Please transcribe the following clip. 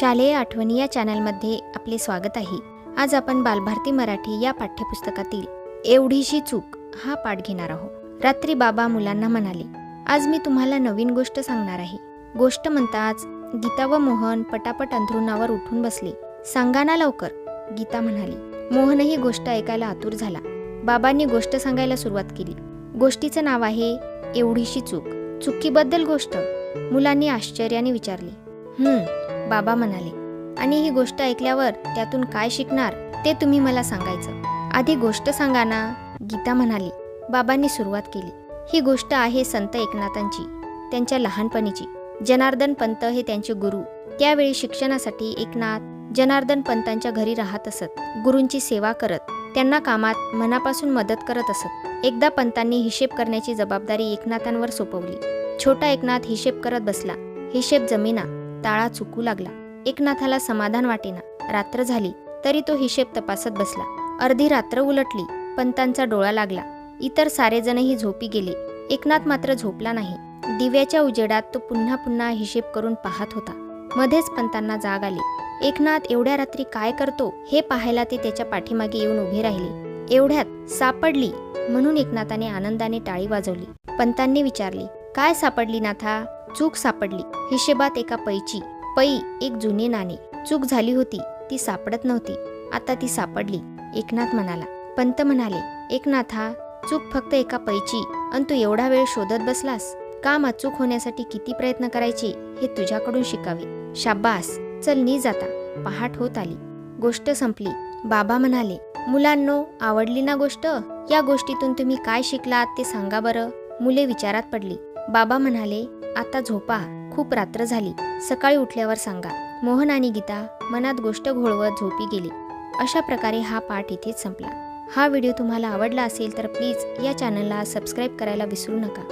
शालेय आठवणी या चॅनलमध्ये आपले स्वागत आहे. आज आपण बालभारती मराठी या पाठ्यपुस्तकातील एवढीशी चूक हा पाठ घेणार आहोत. रात्री बाबा मुलांना म्हणाले आज मी तुम्हाला नवीन गोष्ट सांगणार आहे. गोष्ट म्हणताच गीता व मोहन पटापट अंथरुणावर उठून बसले. सांगा ना लवकर गीता म्हणाली. मोहनही गोष्ट ऐकायला आतुर झाला. बाबांनी गोष्ट सांगायला सुरुवात केली. गोष्टीचं नाव आहे एवढीशी चूक. चुकीबद्दल गोष्ट. मुलांनी आश्चर्याने विचारले. हम्म बाबा म्हणाले आणि ही गोष्ट ऐकल्यावर त्यातून काय शिकणार ते तुम्ही मला सांगायचं. आधी गोष्ट सांगा ना. गीता म्हणाली. बाबांनी सुरुवात केली. ही गोष्ट आहे संत एकनाथांची त्यांच्या लहानपणीची. जनार्दन पंत हे त्यांचे गुरु. त्यावेळी शिक्षणासाठी एकनाथ जनार्दन पंतांच्या घरी राहत असत. गुरूंची सेवा करत त्यांना कामात मनापासून मदत करत असत. एकदा पंतांनी हिशेब करण्याची जबाबदारी एकनाथांवर सोपवली. छोटा एकनाथ हिशेब करत बसला. हिशेब जमिना ताळा चुकू लागला. एकनाथाला समाधान वाटेना. रात्र झाली तरी तो हिशेब तपासत बसला. अर्धी रात्र उलटली पंतांचा डोळा लागला. इतर सारेजणही झोपी गेले. एकनाथ मात्र झोपला नाही. दिव्याच्या उजेडात तो पुन्हा पुन्हा हिशेब करून पाहत होता. मध्येच पंतांना जाग आली. एकनाथ एवढ्या रात्री काय करतो हे पाहायला ते त्याच्या पाठीमागे येऊन उभे राहिले. एवढ्यात सापडली म्हणून एकनाथाने आनंदाने टाळी वाजवली. पंतांनी विचारले काय सापडली नाथा? चूक सापडली. हिशेबात एका पैची पै एक जुने नाणे. चूक झाली होती ती सापडत नव्हती. आता ती सापडली एकनाथ म्हणाला. पंत म्हणाले एकनाथा चूक फक्त एका पैची. अन तू एवढा वेळ शोधत बसलास? काम अचूक होण्यासाठी किती प्रयत्न करायचे हे तुझ्याकडून शिकावे. शाबास चल नी जाता. पहाट होत आली. गोष्ट संपली. बाबा म्हणाले मुलांनो आवडली ना गोष्ट? या गोष्टीतून तुम्ही काय शिकलात ते सांगा बरं. मुले विचारात पडली. बाबा म्हणाले आता झोपा. खूप रात्र झाली. सकाळी उठल्यावर सांगा मोहन आणि गीता मनात गोष्ट घोळवत झोपी गेली. अशा प्रकारे हा पाठ इथेच संपला. हा व्हिडिओ तुम्हाला आवडला असेल तर प्लीज या चॅनलला सबस्क्राईब करायला विसरू नका.